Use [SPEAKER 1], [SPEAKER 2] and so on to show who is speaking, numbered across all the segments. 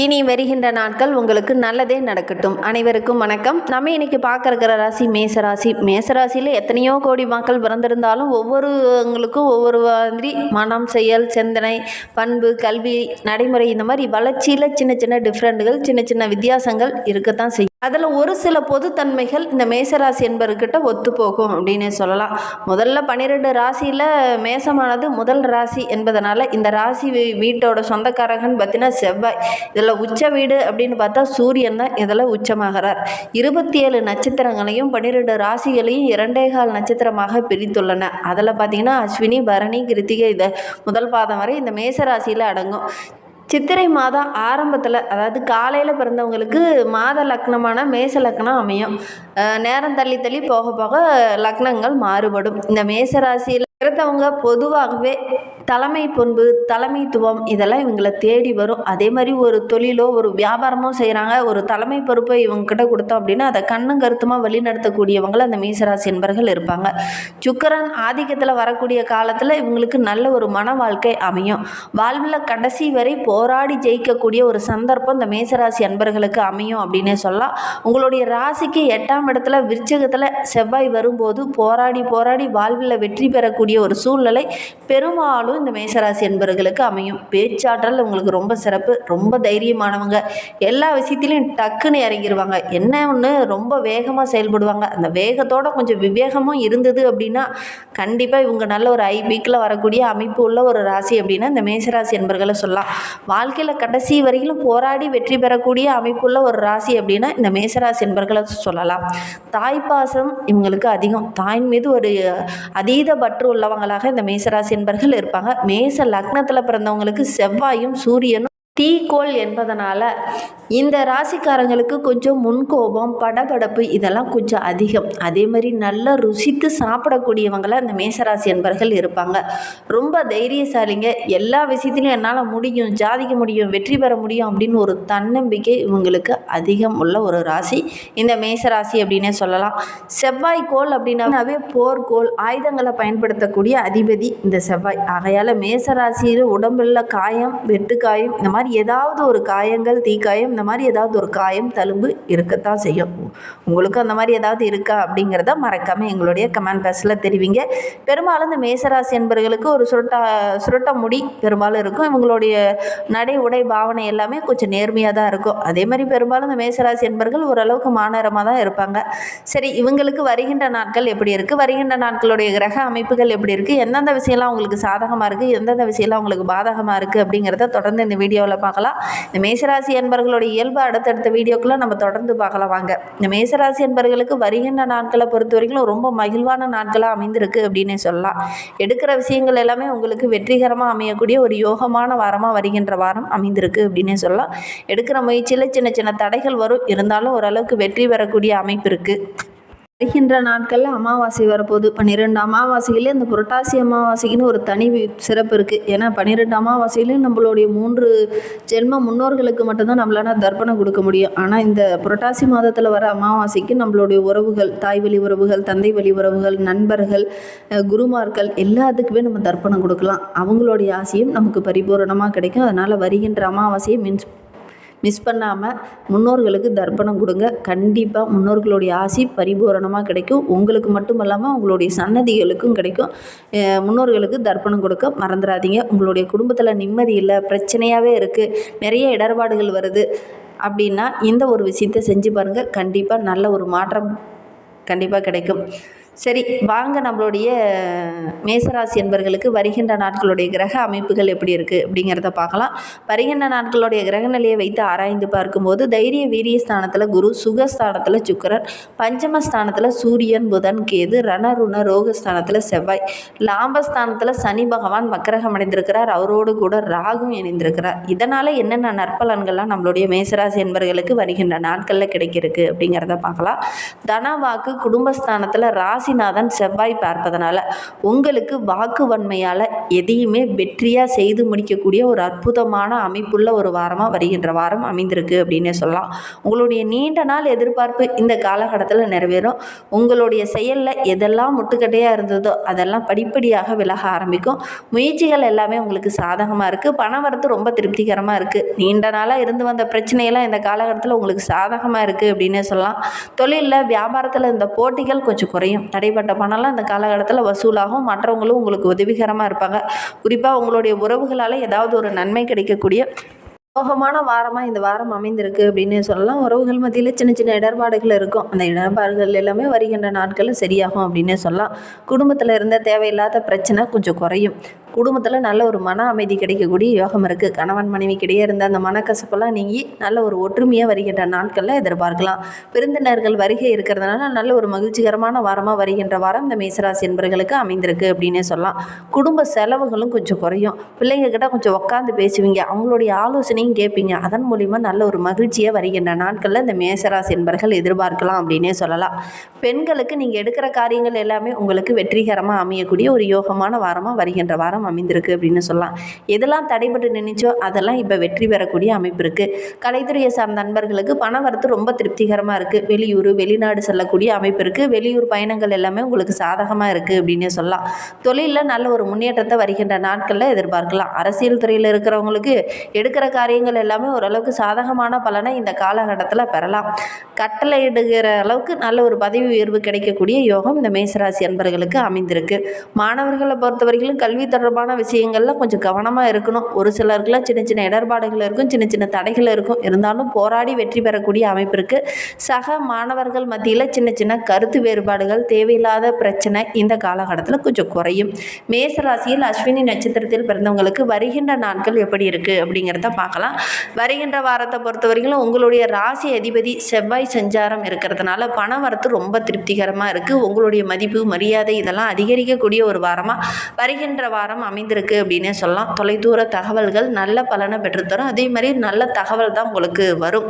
[SPEAKER 1] இனி வருகின்ற நாட்கள் உங்களுக்கு நல்லதே நடக்கட்டும். அனைவருக்கும் வணக்கம். நம்ம இன்னைக்கு பார்க்கறக்கிற ராசி மேசராசி. மேசராசியில் எத்தனையோ கோடி மக்கள் பிறந்திருந்தாலும் ஒவ்வொருவங்களுக்கும் ஒவ்வொரு மாதிரி மனம் செயல் சிந்தனை பண்பு கல்வி நடைமுறை இந்த மாதிரி வளர்ச்சியில் சின்ன சின்ன டிஃப்ரெண்ட்டுகள் சின்ன சின்ன வித்தியாசங்கள் இருக்கத்தான் செய்யும். அதில் ஒரு சில பொதுத்தன்மைகள் இந்த மேசராசி என்பவர்கிட்ட ஒத்துப்போகும் அப்படின்னு சொல்லலாம். முதல்ல பன்னிரெண்டு ராசியில் மேசமானது முதல் ராசி என்பதனால இந்த ராசி வீ- வீட்டோட சொந்தக்காரகன்னு பார்த்தீங்கன்னா செவ்வாய். இதில் உச்ச வீடு அப்படின்னு பார்த்தா சூரியன் தான் இதில் உச்சமாகிறார். இருபத்தி ஏழு நட்சத்திரங்களையும் பன்னிரெண்டு ராசிகளையும் இரண்டே கால் நட்சத்திரமாக பிரித்துள்ளன அதில் பார்த்தீங்கன்னா அஸ்வினி பரணி கிருத்திகை இதை முதல் பாதம் வரை இந்த மேச ராசியில் அடங்கும். சித்திரை மாதம் ஆரம்பத்தில் அதாவது காலையில் பிறந்தவங்களுக்கு மாத லக்னமான மேச லக்னம் அமையும். நேரம் தள்ளி தள்ளி போக போக லக்னங்கள் மாறுபடும். இந்த மேச ராசியில் பிறந்தவங்க பொதுவாகவே தலைமை பண்பு தலைமைத்துவம் இதெல்லாம் இவங்களை தேடி வரும். அதே மாதிரி ஒரு தொழிலோ ஒரு வியாபாரமோ செய்கிறாங்க ஒரு தலைமை பொறுப்பை இவங்ககிட்ட கொடுத்தோம் அப்படின்னா அதை கண்ணும் கருத்துமாக வழிநடத்தக்கூடியவங்களை அந்த மீசராசி என்பர்கள் இருப்பாங்க. சுக்கரன் ஆதிக்கத்தில் வரக்கூடிய காலத்தில் இவங்களுக்கு நல்ல ஒரு மன வாழ்க்கை அமையும். வாழ்வில் கடைசி வரை போராடி ஜெயிக்கக்கூடிய ஒரு சந்தர்ப்பம் இந்த மேசராசி அன்பர்களுக்கு அமையும் அப்படின்னே சொல்லலாம். உங்களுடைய ராசிக்கு எட்டாம் இடத்துல விருச்சகத்தில் செவ்வாய் வரும்போது போராடி போராடி வாழ்வில் வெற்றி பெறக்கூடிய ஒரு சூழ்நிலை பெரும்பாலும் இந்த மேசராசி என்பவர்களுக்கு அமையும். பேச்சாற்றல் உங்களுக்கு ரொம்ப சிறப்பு. ரொம்ப தைரியமானவங்க. எல்லா விஷயத்திலையும் டக்குன்னு இறங்கிடுவாங்க என்ன ஒன்று ரொம்ப வேகமாக செயல்படுவாங்க. அந்த வேகத்தோட கொஞ்சம் விவேகமும் இருந்தது அப்படின்னா கண்டிப்பாக இவங்க நல்ல ஒரு ஐபீக்கில் வரக்கூடிய அமைப்பு உள்ள ஒரு ராசி அப்படின்னா இந்த மேசராசி என்பர்களை சொல்லலாம். வாழ்க்கையில் கடைசி வரையிலும் போராடி வெற்றி பெறக்கூடிய அமைப்புள்ள ஒரு ராசி அப்படின்னா இந்த மேசராசி என்பர்களை சொல்லலாம். தாய்ப்பாசம் இவங்களுக்கு அதிகம். தாயின் மீது ஒரு அதீத பற்று உள்ளவங்களாக இந்த மேசராசி என்பர்கள் இருப்பாங்க. மேச லக்னத்தில் பிறந்தவங்களுக்கு செவ்வாயும் சூரியனும் தீக்கோள் என்பதனால் இந்த ராசிக்காரங்களுக்கு கொஞ்சம் முன்கோபம் படபடப்பு இதெல்லாம் கொஞ்சம் அதிகம். அதே மாதிரி நல்லா ருசித்து சாப்பிடக்கூடியவங்கள இந்த மேசராசி என்பர்கள் இருப்பாங்க. ரொம்ப தைரியசாலிங்க. எல்லா விஷயத்திலையும் என்னால் முடியும் ஜாதிக்க முடியும் வெற்றி பெற முடியும் அப்படின்னு ஒரு தன்னம்பிக்கை இவங்களுக்கு அதிகம் உள்ள ஒரு ராசி. இந்த மேசராசி அப்படின்னே சொல்லலாம். செவ்வாய் கோள் அப்படின்னாவே போர்க்கோள் ஆயுதங்களை பயன்படுத்தக்கூடிய அதிபதி இந்த செவ்வாய். ஆகையால் மேசராசியில் உடம்புல காயம் வெட்டுக்காயம் இந்த மாதிரி ஏதாவது ஒரு காயங்கள் தீக்காயம் இந்த மாதிரி ஏதாவது ஒரு காயம் தழும்பு இருக்கத்தான் செய்யும். உங்களுக்கு அந்த மாதிரி ஏதாவது இருக்கா அப்படிங்கிறத மறக்காமல் எங்களுடைய கமெண்ட் பாக்ஸில் தெரிவிங்க. பெரும்பாலும் இந்த மேசராசி என்பர்களுக்கு ஒரு சுருட்டா சுருட்ட முடி பெரும்பாலும் இருக்கும். இவங்களுடைய நடை உடை பாவனை எல்லாமே கொஞ்சம் நேர்மையாக தான் இருக்கும். அதே மாதிரி பெரும்பாலும் இந்த மேசராசி என்பர்கள் ஓரளவுக்கு மாநகரமாக தான் இருப்பாங்க. சரி இவங்களுக்கு வருகின்ற நாட்கள் எப்படி இருக்குது வருகின்ற நாட்களுடைய கிரக அமைப்புகள் எப்படி இருக்குது எந்தெந்த விஷயம்லாம் உங்களுக்கு சாதகமாக இருக்குது எந்தெந்த விஷயம்லாம் உங்களுக்கு பாதகமாக இருக்குது அப்படிங்கிறத தொடர்ந்து இந்த வீடியோவில் பார்க்கலாம். இந்த மேசராசி அன்பர்களுடைய இயல்பு அடுத்தடுத்த வீடியோக்குள்ள நம்ம தொடர்ந்து பார்க்கலாம் வாங்க. இந்த மேசராசி அன்பர்களுக்கு வருகின்ற நாட்களை பொறுத்த வரைக்கும் ரொம்ப மகிழ்வான நாட்களாக அமைந்திருக்கு அப்படின்னே சொல்லலாம். எடுக்கிற விஷயங்கள் எல்லாமே உங்களுக்கு வெற்றிகரமாக அமையக்கூடிய ஒரு யோகமான வாரமாக வருகின்ற வாரம் அமைந்திருக்கு அப்படின்னே சொல்லலாம். எடுக்கிற முயற்சியில் சின்ன சின்ன தடைகள் வரும். இருந்தாலும் ஓரளவுக்கு வெற்றி பெறக்கூடிய அமைப்பு இருக்குது வருகின்ற நாட்களில் அமாவாசை வரப்போகுது. பன்னிரெண்டு அமாவாசையிலே இந்த புரட்டாசி அமாவாசைக்குன்னு ஒரு தனி சிறப்பு இருக்குது ஏன்னா பன்னிரெண்டு அமாவாசையிலையும் நம்மளுடைய மூன்று ஜென்ம முன்னோர்களுக்கு மட்டும்தான் நம்மளால தர்ப்பணம் கொடுக்க முடியும். ஆனால் இந்த புரட்டாசி மாதத்தில் வர அமாவாசைக்கு நம்மளுடைய உறவுகள் தாய் வழி உறவுகள் தந்தை வழி உறவுகள் நண்பர்கள் குருமார்கள் எல்லாத்துக்குமே நம்ம தர்ப்பணம் கொடுக்கலாம். அவங்களுடைய ஆசையும் நமக்கு பரிபூரணமாக கிடைக்கும். அதனால் வருகின்ற அமாவாசையை மின்ஸ் மிஸ் பண்ணாமல் முன்னோர்களுக்கு தர்ப்பணம் கொடுங்க. கண்டிப்பாக முன்னோர்களுடைய ஆசி பரிபூரணமாக கிடைக்கும். உங்களுக்கு மட்டும் இல்லாமல் உங்களுடைய சன்னதிகளுக்கும் கிடைக்கும். முன்னோர்களுக்கு தர்ப்பணம் கொடுக்க மறந்துடாதீங்க. உங்களுடைய குடும்பத்தில் நிம்மதி இல்லை பிரச்சனையாகவே இருக்குது நிறைய இடர்பாடுகள் வருது அப்படின்னா இந்த ஒரு விஷயத்தை செஞ்சு பாருங்கள் கண்டிப்பாக நல்ல ஒரு மாற்றம் கண்டிப்பாக கிடைக்கும். சரி வாங்க நம்மளுடைய மேசராசி என்பர்களுக்கு வருகின்ற நாட்களுடைய கிரக அமைப்புகள் எப்படி இருக்குது அப்படிங்கிறத பார்க்கலாம். வருகின்ற நாட்களுடைய கிரக நிலையை வைத்து ஆராய்ந்து பார்க்கும்போது தைரிய வீரிய ஸ்தானத்தில் குரு சுகஸ்தானத்தில் பஞ்சம பஞ்சமஸ்தானத்தில் சூரியன் புதன் கேது ரணருண ரோகஸ்தானத்தில் செவ்வாய். லாபஸ்தானத்தில் சனி பகவான் மக்கரகம் அடைந்திருக்கிறார். அவரோடு கூட ராகும் இணைந்திருக்கிறார். இதனால் என்னென்ன நற்பலன்கள்லாம் நம்மளுடைய மேசராசி என்பர்களுக்கு வருகின்ற நாட்களில் கிடைக்கிறதுக்கு அப்படிங்கிறத பார்க்கலாம். தனவாக்கு குடும்பஸ்தானத்தில் ராசி ராசிநாதன் செவ்வாய் பார்ப்பதனால உங்களுக்கு வாக்கு வன்மையால் எதையுமே வெற்றியாக செய்து முடிக்கக்கூடிய ஒரு அற்புதமான அமைப்புள்ள ஒரு வாரமாக வருகின்ற வாரம் அமைந்திருக்கு அப்படின்னே சொல்லலாம். உங்களுடைய நீண்ட நாள் எதிர்பார்ப்பு இந்த காலகட்டத்தில் நிறைவேறும். உங்களுடைய செயலில் எதெல்லாம் முட்டுக்கட்டையாக இருந்ததோ அதெல்லாம் படிப்படியாக விலக ஆரம்பிக்கும். முயற்சிகள் எல்லாமே உங்களுக்கு சாதகமாக இருக்குது பண வரத்து ரொம்ப திருப்திகரமாக இருக்குது நீண்ட நாளாக இருந்து வந்த பிரச்சனையெல்லாம் இந்த காலகட்டத்தில் உங்களுக்கு சாதகமாக இருக்குது அப்படின்னே சொல்லலாம். தொழிலில் வியாபாரத்தில் இந்த போட்டிகள் கொஞ்சம் குறையும். தடைப்பட்ட பணம்லாம் இந்த காலகட்டத்தில் வசூலாகும். மற்றவங்களும் உங்களுக்கு உதவிகரமாக இருப்பாங்க. குறிப்பாக உங்களுடைய உறவுகளால் ஏதாவது ஒரு நன்மை கிடைக்கக்கூடிய சோகமான வாரமாக இந்த வாரம் அமைந்திருக்கு அப்படின்னு சொல்லலாம். உறவுகள் மத்தியில் சின்ன சின்ன இடர்பாடுகள் இருக்கும். அந்த இடர்பாடுகள் எல்லாமே வருகின்ற நாட்களில் சரியாகும் அப்படின்னு சொல்லலாம். குடும்பத்தில் இருந்த தேவையில்லாத பிரச்சனை கொஞ்சம் குறையும். குடும்பத்தில் நல்ல ஒரு மன அமைதி கிடைக்கக்கூடிய யோகம் இருக்குது கணவன் மனைவிக்கிடையே இருந்த அந்த மனக்கசப்பெல்லாம் நீங்கி நல்ல ஒரு ஒற்றுமையாக வருகின்ற நாட்களில் எதிர்பார்க்கலாம். விருந்தினர்கள் வருகை இருக்கிறதுனால நல்ல ஒரு மகிழ்ச்சிகரமான வாரமாக வருகின்ற வாரம் இந்த மேசராசி என்பர்களுக்கு அமைந்திருக்கு அப்படின்னே சொல்லலாம். குடும்ப செலவுகளும் கொஞ்சம் குறையும். பிள்ளைங்க கிட்ட கொஞ்சம் உட்காந்து பேசுவீங்க. அவங்களுடைய ஆலோசனை ஆலோசனையும் கேட்பீங்க அதன் மூலிமா நல்ல ஒரு மகிழ்ச்சியை வருகின்ற நாட்களில் இந்த மேசராசி என்பர்கள் எதிர்பார்க்கலாம் அப்படின்னே சொல்லலாம். பெண்களுக்கு நீங்கள் எடுக்கிற காரியங்கள் எல்லாமே உங்களுக்கு வெற்றிகரமாக அமையக்கூடிய ஒரு யோகமான வாரமாக வருகின்ற வாரம் அமைந்திருக்கு அப்படின்னு சொல்லலாம். எதெல்லாம் தடைபட்டு நினைச்சோ அதெல்லாம் இப்போ வெற்றி பெறக்கூடிய அமைப்பு இருக்குது கலைத்துறையை சார்ந்த நண்பர்களுக்கு பண வரத்து ரொம்ப திருப்திகரமாக இருக்குது வெளியூர் வெளிநாடு செல்லக்கூடிய அமைப்பு இருக்குது வெளியூர் பயணங்கள் எல்லாமே உங்களுக்கு சாதகமாக இருக்குது அப்படின்னே சொல்லலாம். தொழிலில் நல்ல ஒரு முன்னேற்றத்தை வருகின்ற நாட்களில் எதிர்பார்க்கலாம். அரசியல் துறையில் இருக்கிறவங்களுக்கு எடுக்கிற காரியம் காரியங்கள் எல்லாமே ஓரளவுக்கு சாதகமான பலனை இந்த காலகட்டத்தில் பெறலாம். கட்டளையிடுகிற அளவுக்கு நல்ல ஒரு பதவி உயர்வு கிடைக்கக்கூடிய யோகம் இந்த மேசராசி அன்பர்களுக்கு அமைந்திருக்கு. மாணவர்களை பொறுத்தவரையிலும் கல்வி தொடர்பான விஷயங்களில் கொஞ்சம் கவனமாக இருக்கணும். ஒரு சிலருக்குலாம் சின்ன சின்ன இடர்பாடுகள் இருக்கும் சின்ன சின்ன தடைகள் இருக்கும். இருந்தாலும் போராடி வெற்றி பெறக்கூடிய அமைப்பு இருக்குது சக மாணவர்கள் மத்தியில் சின்ன சின்ன கருத்து வேறுபாடுகள் தேவையில்லாத பிரச்சனை இந்த காலகட்டத்தில் கொஞ்சம் குறையும். மேசராசியில் அஸ்வினி நட்சத்திரத்தில் பிறந்தவங்களுக்கு வருகின்ற நாட்கள் எப்படி இருக்குது அப்படிங்கிறத பார்க்கலாம். வருகின்ற வாரத்தை பொறுத்த வரைக்கும் உங்களுடைய ராசி அதிபதி செவ்வாய் சஞ்சாரம் இருக்கிறதுனால பண வரத்து ரொம்ப திருப்திகரமாக இருக்குது உங்களுடைய மதிப்பு மரியாதை இதெல்லாம் அதிகரிக்கக்கூடிய ஒரு வாரமாக வருகின்ற வாரம் அமைந்திருக்கு அப்படின்னே சொல்லலாம். தொலைதூர தகவல்கள் நல்ல பலனை பெற்றுத்தரும். அதே மாதிரி நல்ல தகவல் தான் உங்களுக்கு வரும்.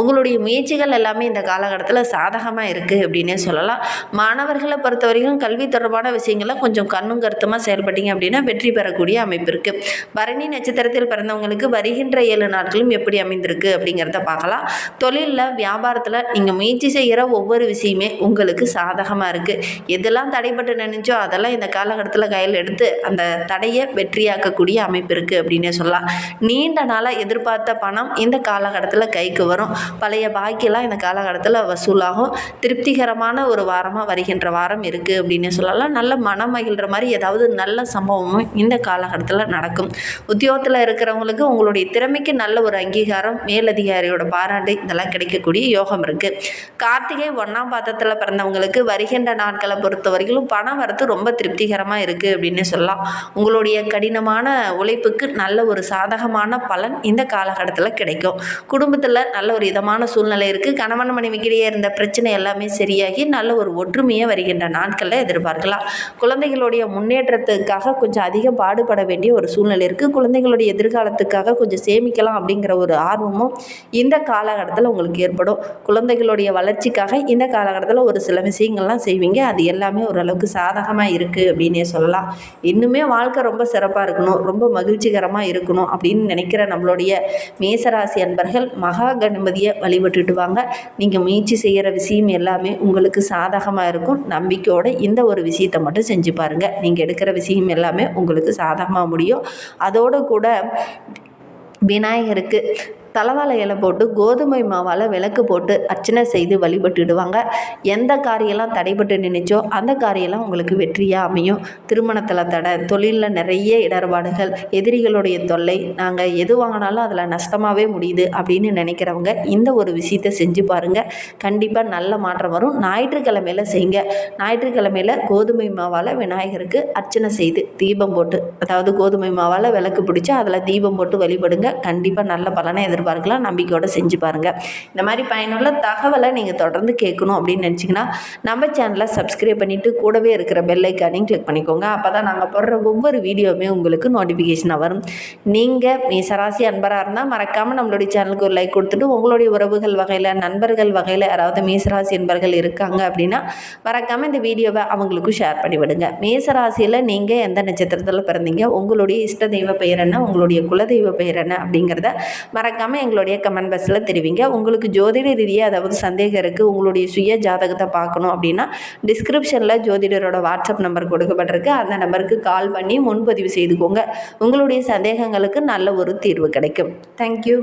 [SPEAKER 1] உங்களுடைய முயற்சிகள் எல்லாமே இந்த காலகட்டத்தில் சாதகமாக இருக்குது அப்படின்னே சொல்லலாம். மாணவர்களை பொறுத்த வரைக்கும் கல்வி தொடர்பான விஷயங்களை கொஞ்சம் கண்ணும் கருத்துமாக செயல்பட்டீங்க அப்படின்னா வெற்றி பெறக்கூடிய அமைப்பு இருக்குது பரணி நட்சத்திரத்தில் பிறந்தவங்களுக்கு வருகின்ற ஏழு நாட்களும் எப்படி அமைந்திருக்கு அப்படிங்கிறத பார்க்கலாம். தொழிலில் வியாபாரத்தில் நீங்கள் முயற்சி செய்கிற ஒவ்வொரு விஷயமே உங்களுக்கு சாதகமாக இருக்குது எதெல்லாம் தடைப்பட்டு நினைச்சோ அதெல்லாம் இந்த காலகட்டத்தில் கையில் எடுத்து அந்த தடையை வெற்றியாக்கக்கூடிய அமைப்பு இருக்குது அப்படின்னே சொல்லலாம். நீண்ட நாளாக எதிர்பார்த்த பணம் இந்த காலகட்டத்தில் கைக்கு வரும். பழைய பாக்கியெல்லாம் இந்த காலகட்டத்தில் வசூலாகும். திருப்திகரமான ஒரு வாரமாக வருகின்ற வாரம் இருக்குது அப்படின்னு சொல்லலாம். நல்ல மனம் மகிழ்கிற மாதிரி ஏதாவது நல்ல சம்பவமும் இந்த காலகட்டத்தில் நடக்கும். உத்தியோகத்தில் இருக்கிறவங்களுக்கு உங்களுடைய திறமைக்கு நல்ல ஒரு அங்கீகாரம் மேலதிகாரியோட பாராட்டு இதெல்லாம் கிடைக்கக்கூடிய யோகம் இருக்குது கார்த்திகை ஒன்றாம் பாதத்தில் பிறந்தவங்களுக்கு வருகின்ற நாட்களை பொறுத்த வரைக்கும் பணம் வரத்து ரொம்ப திருப்திகரமாக இருக்குது அப்படின்னு சொல்லலாம். உங்களுடைய கடினமான உழைப்புக்கு நல்ல ஒரு சாதகமான பலன் இந்த காலகட்டத்தில் கிடைக்கும். குடும்பத்தில் நல்ல ஒரு இதமான சூழ்நிலை இருக்குது கணவன் மனைவிக்கிடையே இருந்த பிரச்சனை எல்லாமே சரியாகி நல்ல ஒரு ஒற்றுமையை வருகின்ற நாட்களில் எதிர்பார்க்கலாம். குழந்தைகளுடைய முன்னேற்றத்துக்காக கொஞ்சம் அதிகம் பாடுபட வேண்டிய ஒரு சூழ்நிலை இருக்குது குழந்தைகளுடைய எதிர்காலத்துக்காக கொஞ்சம் சேமிக்கலாம் அப்படிங்கிற ஒரு ஆர்வமும் இந்த காலகட்டத்தில் உங்களுக்கு ஏற்படும். குழந்தைகளுடைய வளர்ச்சிக்காக இந்த காலகட்டத்தில் ஒரு சில விஷயங்கள்லாம் செய்வீங்க. அது எல்லாமே ஓரளவுக்கு சாதகமாக இருக்குது அப்படின்னே சொல்லலாம். இன்னுமே வாழ்க்கை ரொம்ப சிறப்பாக இருக்கணும். ரொம்ப மகிழ்ச்சிகரமாக இருக்கணும் அப்படின்னு நினைக்கிற நம்மளுடைய மேசராசி அன்பர்கள் மகா கணபதியை வழிபட்டுட்டு வாங்க. நீங்கள் முயற்சி செய்கிற விஷயம் எல்லாமே உங்களுக்கு சாதகமாக இருக்கும். நம்பிக்கையோடு இந்த ஒரு விஷயத்தை மட்டும் செஞ்சு பாருங்கள் நீங்கள் எடுக்கிற விஷயம் எல்லாமே உங்களுக்கு சாதகமாக முடியும். அதோடு கூட விநாயகருக்கு. தலவாழை இலை போட்டு கோதுமை மாவால் விளக்கு போட்டு அர்ச்சனை செய்து வழிபட்டுடுவாங்க. எந்த காரியெல்லாம் தடைபட்டு நினைச்சோ அந்த காரியெல்லாம் உங்களுக்கு வெற்றியாக அமையும். திருமணத்தில் தடை தொழிலில் நிறைய இடர்பாடுகள் எதிரிகளுடைய தொல்லை நாங்கள் எது வாங்கினாலும் அதில் நஷ்டமாகவே முடியுது அப்படின்னு நினைக்கிறவங்க இந்த ஒரு விஷயத்தை செஞ்சு பாருங்கள் கண்டிப்பாக நல்ல மாற்றம் வரும். ஞாயிற்றுக்கிழமையில் செய்யுங்க. ஞாயிற்றுக்கிழமையில் கோதுமை மாவால் விநாயகருக்கு அர்ச்சனை செய்து தீபம் போட்டு அதாவது கோதுமை மாவால் விளக்கு பிடிச்சி அதில் தீபம் போட்டு வழிபடுங்க. கண்டிப்பாக நல்ல பலனை எதிர்பார்க்கலாம். பாருங்களா நம்பிக்கையோடு செஞ்சு பாருங்கள் இந்த மாதிரி பயனுள்ள தகவலை நீங்கள் தொடர்ந்து கேட்கணும் அப்படின்னு நினச்சிங்கன்னா நம்ம சேனலை சப்ஸ்கிரைப் பண்ணிவிட்டு கூடவே இருக்கிற பெல் ஐக்கானையும் கிளிக் பண்ணிக்கோங்க. அப்போ தான் நாங்கள் போடுற ஒவ்வொரு வீடியோவுமே உங்களுக்கு நோட்டிஃபிகேஷனாக வரும். நீங்கள் மேசராசி அன்பராக இருந்தால் மறக்காமல் நம்மளுடைய சேனலுக்கு ஒரு லைக் கொடுத்துட்டு உங்களுடைய உறவுகள் வகையில் நண்பர்கள் வகையில் யாராவது மேசராசி அன்பர்கள் இருக்காங்க அப்படின்னா மறக்காமல் இந்த வீடியோவை அவங்களுக்கும் ஷேர் பண்ணி விடுங்க. மேசராசியில் நீங்கள் எந்த நட்சத்திரத்தில் பிறந்தீங்க உங்களுடைய இஷ்ட தெய்வ பெயர் என்ன உங்களுடைய குலதெய்வ பெயர் என்ன அப்படிங்கிறத மறக்காமல் எங்களுடைய கமெண்ட் பாக்ஸில் தெரிவிங்க. உங்களுக்கு ஜோதிட ரீதியாக அதாவது சந்தேகம் இருக்குது உங்களுடைய சுய ஜாதகத்தை பார்க்கணும் அப்படின்னா டிஸ்கிரிப்ஷனில் ஜோதிடரோட வாட்ஸ்அப் நம்பர் கொடுக்கப்பட்டிருக்கு. அந்த நம்பருக்கு கால் பண்ணி முன்பதிவு செய்துக்கோங்க. உங்களுடைய சந்தேகங்களுக்கு நல்ல ஒரு தீர்வு கிடைக்கும். தேங்க்யூ